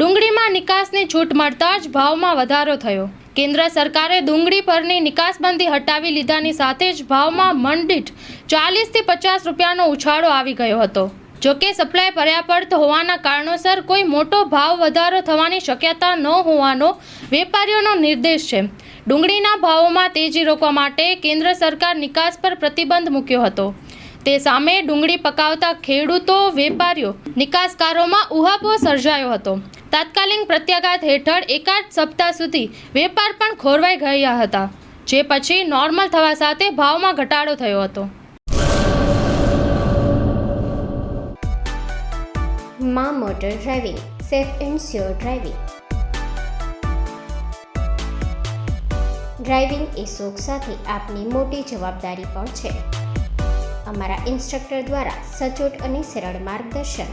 ડુંગળીમાં નિકાસની છૂટ મળતા જ ભાવમાં વધારો થયો. કેન્દ્ર સરકારે ડુંગળી પરની નિકાસબંધી હટાવી લીધાની સાથે જ ભાવમાં મણદીઠ ચાલીસથી પચાસ રૂપિયાનો ઉછાળો આવી ગયો હતો. જોકે સપ્લાય પર્યાપ્ત હોવાના કારણોસર કોઈ મોટો ભાવ વધારો થવાની શક્યતા ન હોવાનો વેપારીઓનો નિર્દેશ છે. ડુંગળીના ભાવોમાં તેજી રોકવા માટે કેન્દ્ર સરકાર નિકાસ પર પ્રતિબંધ મૂક્યો હતો. તે સામે ડુંગળી પકાવતા ખેડૂતો, વેપારીઓ નિકાસકારોમાં ઉહાપો સર્જાયો હતો. તાત્કાલિક પ્રત્યાઘાત હેઠળ એકાદ સપ્તાહ સુધી વેપાર પણ ખોરવાઈ ગયા હતા, જે પછી નોર્મલ થવા સાથે ભાવમાં ઘટાડો થયો હતો. માં motor driving, safe and sure driving. Driving એ શોખ સાથે આપની મોટી જવાબદારી પણ છે. અમારા ઇન્સ્ટ્રક્ટર દ્વારા સચોટ અને સરળ માર્ગદર્શન.